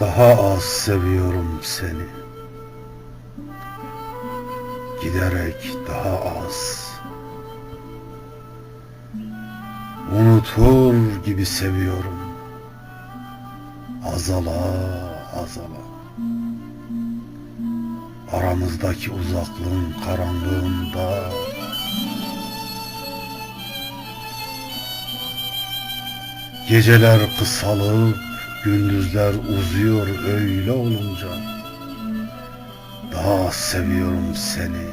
Daha az seviyorum seni. Giderek daha az. Unutur gibi seviyorum. Azala azala. Aramızdaki uzaklığın karanlığında Geceler kısalıp gündüzler uzuyor öyle olunca. Daha az seviyorum seni.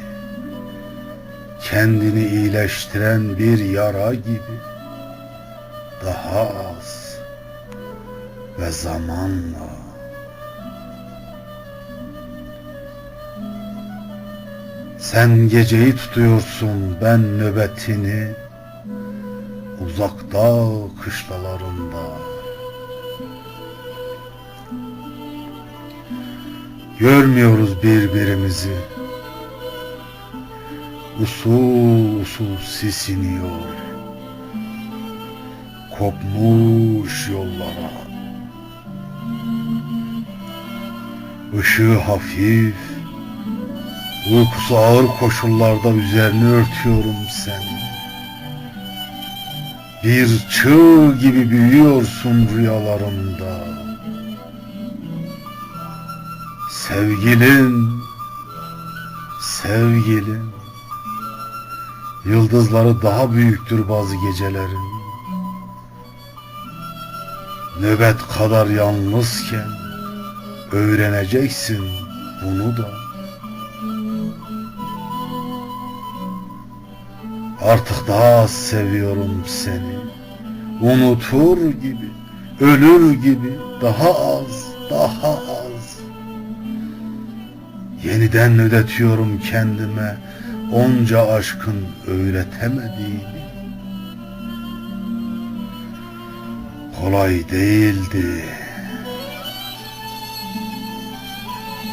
Kendini iyileştiren bir yara gibi. Daha az ve zamanla. Sen geceyi tutuyorsun ben nöbetini. Uzakta kışlalarında Görmüyoruz birbirimizi. Usul usul sisiniyor. Kopmuş yollara. Işığı hafif Uykusu ağır koşullarda üzerini örtüyorum seni bir çığ gibi büyüyorsun rüyalarımda Sevgilim, sevgilim. Yıldızları daha büyüktür bazı gecelerin. Nöbet kadar yalnızken Öğreneceksin bunu da. Artık daha az seviyorum seni. Unutur gibi Ölür gibi Daha az Daha az Yeniden ödetiyorum kendime. Onca aşkın öğretemediğini Kolay değildi.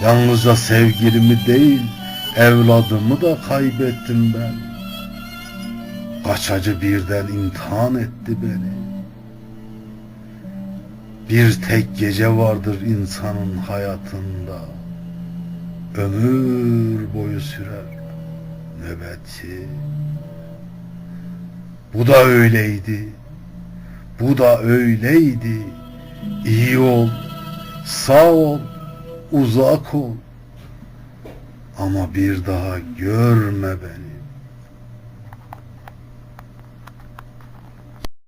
Yalnızca sevgilimi değil Evladımı da kaybettim ben. Kaç acı birden imtihan etti beni. Bir tek gece vardır insanın hayatında Ömür boyu sürer nöbeti Bu da öyleydi Bu da öyleydi. İyi ol Sağ ol Uzak ol. Ama bir daha görme beni